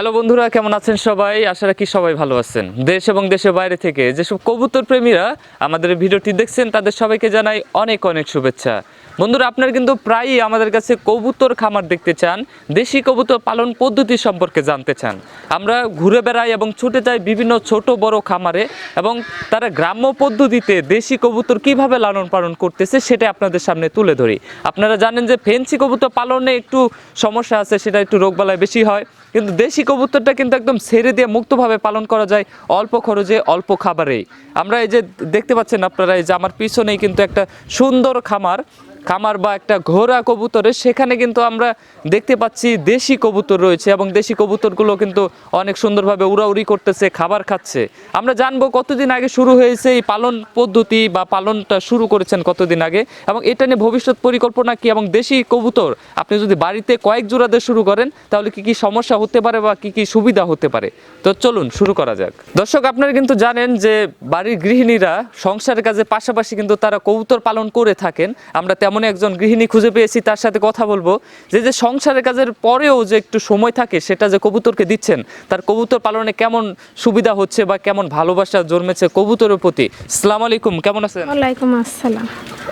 Hello বন্ধুরা, কেমন আছেন সবাই? আশা রাখি সবাই ভালো আছেন। দেশ এবং দেশের বাইরে থেকে যেসব কবুতর প্রেমীরা আমাদের ভিডিওটি দেখছেন, তাদের সবাইকে জানাই অনেক অনেক শুভেচ্ছা। বন্ধুরা, আপনারা কিন্তু প্রায়ই আমাদের কাছে কবুতর খামার দেখতে চান, দেশি কবুতর পালন পদ্ধতি সম্পর্কে জানতে চান। আমরা ঘুরে বেড়াই এবং ছুটে যাই বিভিন্ন ছোট, বড় খামারে এবং তারা গ্রাম্য পদ্ধতিতে দেশি কবুতর কীভাবে লালন পালন করতেছে সেটা আপনাদের সামনে তুলে ধরি। আপনারা জানেন যে ফেন্সি কবুতর পালনে একটু সমস্যা আছে, সেটা একটু রোগবালাই বেশি হয়, কিন্তু দেশি কবুতরটা কিন্তু একদম ছেড়ে দিয়ে মুক্তভাবে পালন করা যায় অল্প খরচে, অল্প খাবারে। আমরা এই যে দেখতে পাচ্ছেন আপনারা, এই যে আমার পিছনেই কিন্তু একটা সুন্দর খামার। খামার বা একটা ঘোড়া কবুতরের, সেখানে কিন্তু আমরা দেখতে পাচ্ছি দেশি কবুতর রয়েছে এবং দেশি কবুতরগুলো কিন্তু অনেক সুন্দরভাবে উড়াউড়ি করতেছে, খাবার খাচ্ছে। আমরা জানব কতদিন আগে শুরু হয়েছে এই পালন পদ্ধতি বা পালনটা শুরু করেছেন কতদিন আগে এবং এটা নিয়ে ভবিষ্যৎ পরিকল্পনা কি এবং দেশি কবুতর, আপনি যদি বাড়িতে কয়েক জোড়াতে শুরু করেন, তাহলে কি কি সমস্যা হতে পারে বা কি কি সুবিধা হতে পারে? তো চলুন শুরু করা যাক। দর্শক, আপনারা কিন্তু জানেন যে বাড়ির গৃহিণীরা সংসারের কাজে পাশাপাশি কিন্তু তারা কবুতর পালন করে থাকেন। আমরা তেমন একজন গৃহিণী খুঁজে পেয়েছি তার সাথে কথা বলব। যে যে সংসারের কাজের পরেও যে একটু সময় থাকে সেটা যে কবুতরকে দিচ্ছেন তার কবুতর পালনে কেমন সুবিধা হচ্ছে বা কেমন ভালোবাসা জন্মেছে কবুতরের প্রতি? সালাম আলাইকুম কেমন আছেন? ওয়ালাইকুম আসসালাম।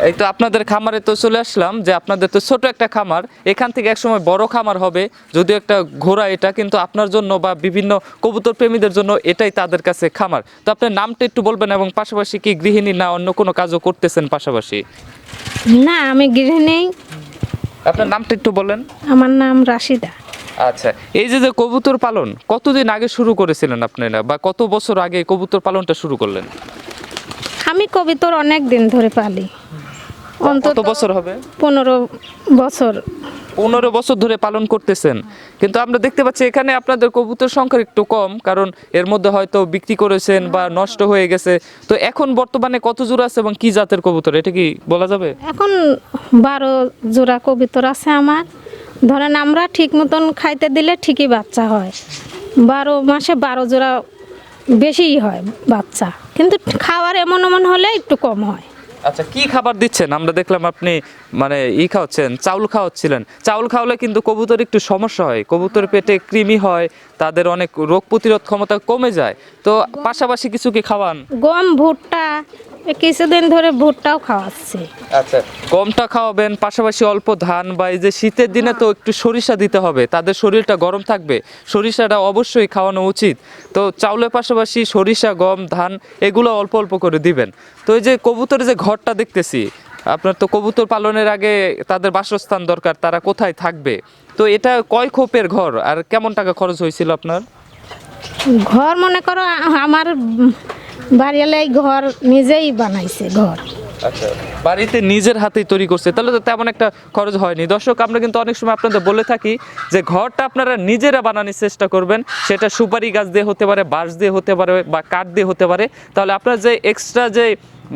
এই তো আপনাদের খামারে তো চলে আসলাম যে আপনাদের তো ছোট একটা খামার এখান থেকে একসময় বড় খামার হবে যদিও একটা ঘোড়া এটা কিন্তু আপনার জন্য বা বিভিন্ন কবুতর প্রেমীদের জন্য এটাই তাদের কাছে খামার। তো আপনার নামটা একটু বলবেন এবং পাশাপাশি কি গৃহিণী না অন্য কোনো কাজও করতেছেন পাশাপাশি? না আমি গৃহিণী। আপনার নামটা একটু বলেন। আমার নাম রাশিদা। আচ্ছা এই যে যে কবুতর পালন কতদিন আগে শুরু করেছিলেন আপনারা? বা কত বছর আগে কবুতর পালনটা শুরু করলেন? আমি কবিতর অনেক দিন ধরে পালি। কত বছর হবে? পনেরো বছর। পনেরো বছর ধরে পালন করতেছেন। কিন্তু আমরা দেখতে পাচ্ছি এখানে আপনাদের কবুতর সংখ্যা একটু কম কারণ এর মধ্যে হয়তো বিক্রি করেছেন বা নষ্ট হয়ে গেছে। তো এখন বর্তমানে কত জোড়া আছে এবং কি জাতের কবুতর? এটা কি বলা যাবে? এখন বারো জোড়া কবিতর আছে আমার। ধরেন আমরা ঠিক মতন খাইতে দিলে ঠিকই বাচ্চা হয়। বারো মাসে বারো জোড়া বেশিই হয় বাচ্চা। কিন্তু খাওয়ার এমন এমন হলে একটু কম হয়। আচ্ছা কি খাবার দিচ্ছেন? আমরা দেখলাম আপনি মানে ই খাওয়াচ্ছেন, চাউল খাওয়াচ্ছিলেন। চাউল খাওয়ালে কিন্তু কবুতর একটু সমস্যা হয়। কবুতর পেটে কৃমি হয়, তাদের অনেক রোগ প্রতিরোধ ক্ষমতা কমে যায়। তো পাশাপাশি কিছু কি খাওয়ান? গম, ভুট্টা কিছুদিন ধরে ভুট্টাও খাওয়াচ্ছি। আচ্ছা গমটা খাওয়াবেন পাশাপাশি অল্প ধান বা এই যে শীতের দিনে তো একটু সরিষা দিতে হবে তাদের শরীরটা গরম থাকবে সরিষাটা অবশ্যই খাওয়ানো উচিত। তো চাউলের পাশাপাশি সরিষা গম ধান এগুলো অল্প অল্প করে দিবেন। তো এই যে কবুতরের যে ঘরটা দেখতেছি আপনার তো কবুতর পালনের আগে তাদের বাসস্থান দরকার তারা কোথায় থাকবে? তো এটা কয় খোপের ঘর আর কেমন টাকা খরচ হয়েছিল আপনার? ঘর মনে করো আমার বাড়িয়ালে ঘর নিজেই বানাইছে, ঘর। আচ্ছা বাড়িতে নিজের হাতেই তৈরি করছে, তাহলে তো তেমন একটা খরচ হয়নি। দর্শক, আমরা কিন্তু অনেক সময় আপনাদের বলে থাকি যে ঘরটা আপনারা নিজেরা বানানোর চেষ্টা করবেন, সেটা সুপারি গাছ দিয়ে হতে পারে, বাঁশ দিয়ে হতে পারে বা কাঠ দিয়ে হতে পারে। তাহলে আপনার যে এক্সট্রা যে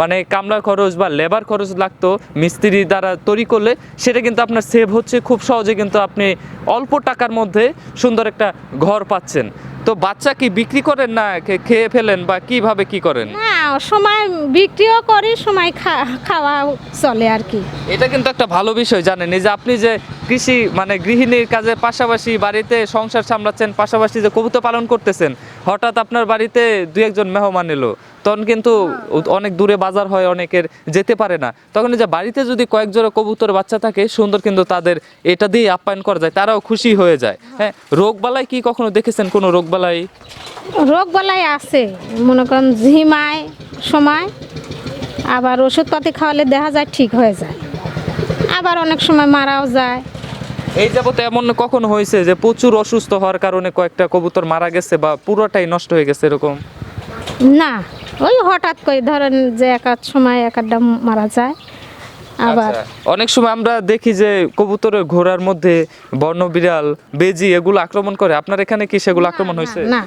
মানে কামলা খরচ বা লেবার খরচ লাগতো মিস্ত্রি দ্বারা তৈরি করলে, সেটা কিন্তু আপনার সেভ হচ্ছে। খুব সহজে কিন্তু আপনি অল্প টাকার মধ্যে সুন্দর একটা ঘর পাচ্ছেন। তো বাচ্চা কি বিক্রি করেন না খেয়ে ফেলেন বা কীভাবে কি করেন? না সময় বিক্রিও করি সময় খাওয়া চলে আর কি। এটা কিন্তু একটা ভালো বিষয় জানেন। এই যে আপনি যে কৃষি মানে গৃহিণীর কাজের পাশাপাশি বাড়িতে সংসার সামলাচ্ছেন পাশাপাশি যে কবুতর পালন করতেছেন হঠাৎ আপনার বাড়িতে দু একজন মেহমান এলো। তখন কিন্তু অনেক দূরে বাজার হয় অনেকের যেতে পারে না। তখন যে বাড়িতে যদি কয়েক জোড়া কবুতর বাচ্চা থাকে সুন্দর কিন্তু তাদের এটা দিয়ে আপ্যায়ন করা যায় তারাও খুশি হয়ে যায়। হ্যাঁ রোগবালাই কি কখনো দেখেছেন কোনো রোগবালাই রোগ বালাই আছে মনে করেন ঝিমায় সময় আবার ওষুধপাতি খাওয়ালে দেখা যায় ঠিক হয়ে যায়। আবার অনেক সময় মারাও যায়। এই যাবত এমন কখন হয়েছে যে প্রচুর অসুস্থ হওয়ার কারণে কয়েকটা কবুতর মারা গেছে বা পুরোটাই নষ্ট হয়ে গেছে এরকম? না ওই হঠাৎ করে ধরেন যে এক আধ সময় এক আধটা মারা যায় আবার আচ্ছা, অনেক সময় আমরা দেখি যে কবুতরের ঘোড়ার মধ্যে বর্ণ বিড়াল বেজি এগুলো আক্রমণ করে। আপনার এখানে কি সেগুলো আক্রমণ হয়েছে? না।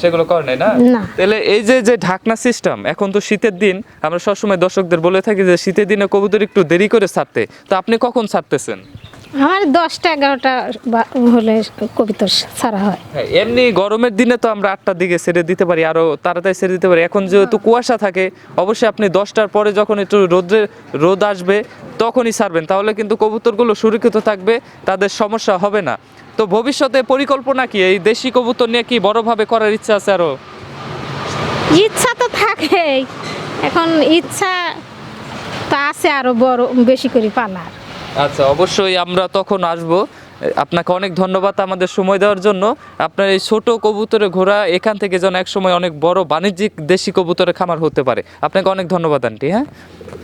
সেগুলো করে নাই না। তাহলে এই যে যে ঢাকনা সিস্টেম এখন তো শীতের দিন আমরা সবসময় দর্শকদের বলে থাকি যে শীতের দিনে কবুতর একটু দেরি করে ছাড়তে। তো আপনি কখন ছাড়তেছেন? আমার দশটা এগারোটা হলে কবিতা ছাড়া হয়। হ্যাঁ, এমনি গরমের দিনে তো আমরা আটটার দিকে ছেড়ে দিতে পারি আরও তাড়াতাড়ি ছেড়ে দিতে পারি। এখন যেহেতু কুয়াশা থাকে অবশ্যই আপনি দশটার পরে যখন একটু রোদ্রে রোদ আসবে তখনই ছাড়বেন। তাহলে কিন্তু কবুতরগুলো সুরক্ষিত থাকবে তাদের সমস্যা হবে না। তো ভবিষ্যতে পরিকল্পনা কি? এই দেশি কবুতর নিয়ে কি বড়ভাবে করার ইচ্ছা আছে আরও? ইচ্ছা তো থাকেই। এখন ইচ্ছা তা আছে আরও বড় বেশি করে পালার। আচ্ছা অবশ্যই আমরা তখন আসব। আপনাকে অনেক ধন্যবাদ আমাদের সময় দেওয়ার জন্য। আপনার এই ছোট কবুতরে ঘোরা এখান থেকে যেন এক সময় অনেক বড় বাণিজ্যিক দেশি কবুতরের খামার হতে পারে। আপনাকে অনেক ধন্যবাদ, আন্টি হ্যাঁ?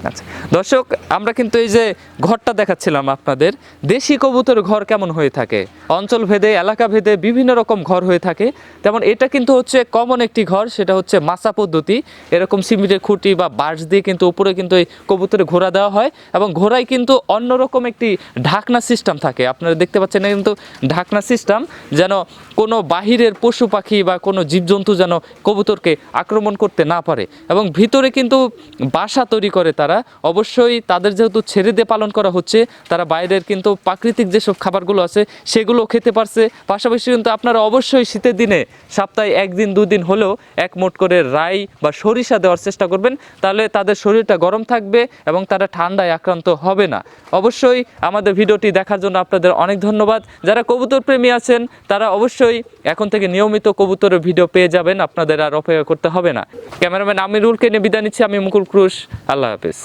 আচ্ছা দর্শক, আমরা কিন্তু এই যে ঘরটা দেখাচ্ছিলাম আপনাদের, দেশি কবুতর ঘর কেমন হয়ে থাকে? অঞ্চল ভেদে, এলাকা ভেদে বিভিন্ন রকম ঘর হয়ে থাকে। তেমন এটা কিন্তু হচ্ছে কমন একটি ঘর, সেটা হচ্ছে মাসা পদ্ধতি। এরকম সিমেন্টের খুঁটি বা বাঁশ দিয়ে কিন্তু উপরে কিন্তু এই কবুতরে ঘোরা দেওয়া হয় এবং ঘোড়ায় কিন্তু অন্যরকম একটি ঢাকনা সিস্টেম থাকে। আপনারা দেখতে পাচ্ছেন না, কিন্তু ঢাকনা সিস্টেম যেন কোনো বাহিরের পশু পাখি বা কোনো জীবজন্তু যেন কবুতরকে আক্রমণ করতে না পারে। এবং ভিতরে কিন্তু বাসা তৈরি করে তারা। অবশ্যই তাদের যেহেতু ছেড়ে দিয়ে পালন করা হচ্ছে, তারা বাইরের কিন্তু প্রাকৃতিক যেসব খাবারগুলো আছে, সেগুলো খেতে পারছে। পাশাপাশি কিন্তু আপনারা অবশ্যই শীতের দিনে সপ্তাহে একদিন, দুদিন হলেও এক মোট করে রাই বা সরিষা দেওয়ার চেষ্টা করবেন। তাহলে তাদের শরীরটা গরম থাকবে এবং তারা ঠান্ডায় আক্রান্ত হবে না। অবশ্যই আমাদের ভিডিওটি দেখার জন্য আপনাদের অনেক ধন্যবাদ। যারা কবুতর প্রেমী আছেন, তারা অবশ্যই এখন থেকে নিয়মিত কবুতরের ভিডিও পেয়ে যাবেন। আপনাদের আর অপেক্ষা করতে হবে না। ক্যামেরাম্যান আমিরুলকে নিয়ে বিদায় নিচ্ছি। আমি মুকুল ক্রুশ। আল্লাহ হাফিজ।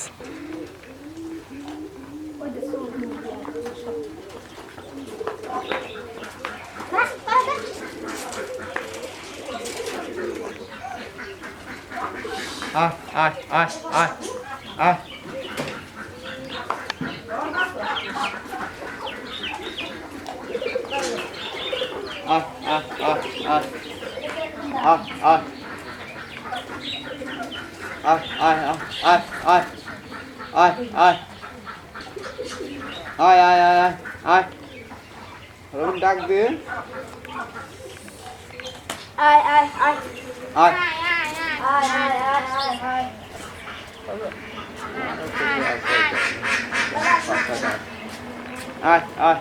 আয় আয় আয় আয় আয় à, à, à. À, à. À, à, à, à. Ai, ai. Ai, ai, ai, ai. Ai. Rồi mình đang kia. Ai, ai, ai. Ai. Ai, ai, ai, ai, ai. Ai, ai. Ai, ai.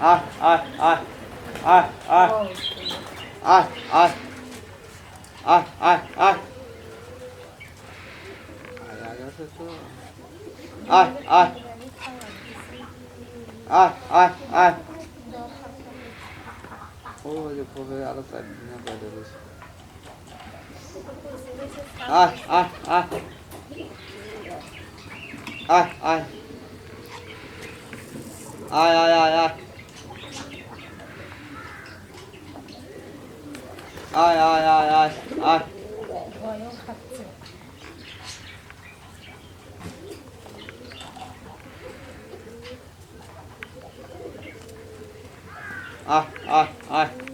আয় আয় আয় আয় আয় আয় আয় আয় আয় আয় আয় আয় আয় আয় আয় ও যে কবে আলো তাই না বাইরে বসে আয় আয় আয় আয় আয় আয় আয় আয় আয় আয় আয় আয় আয় আয়। আহ আহ আহ।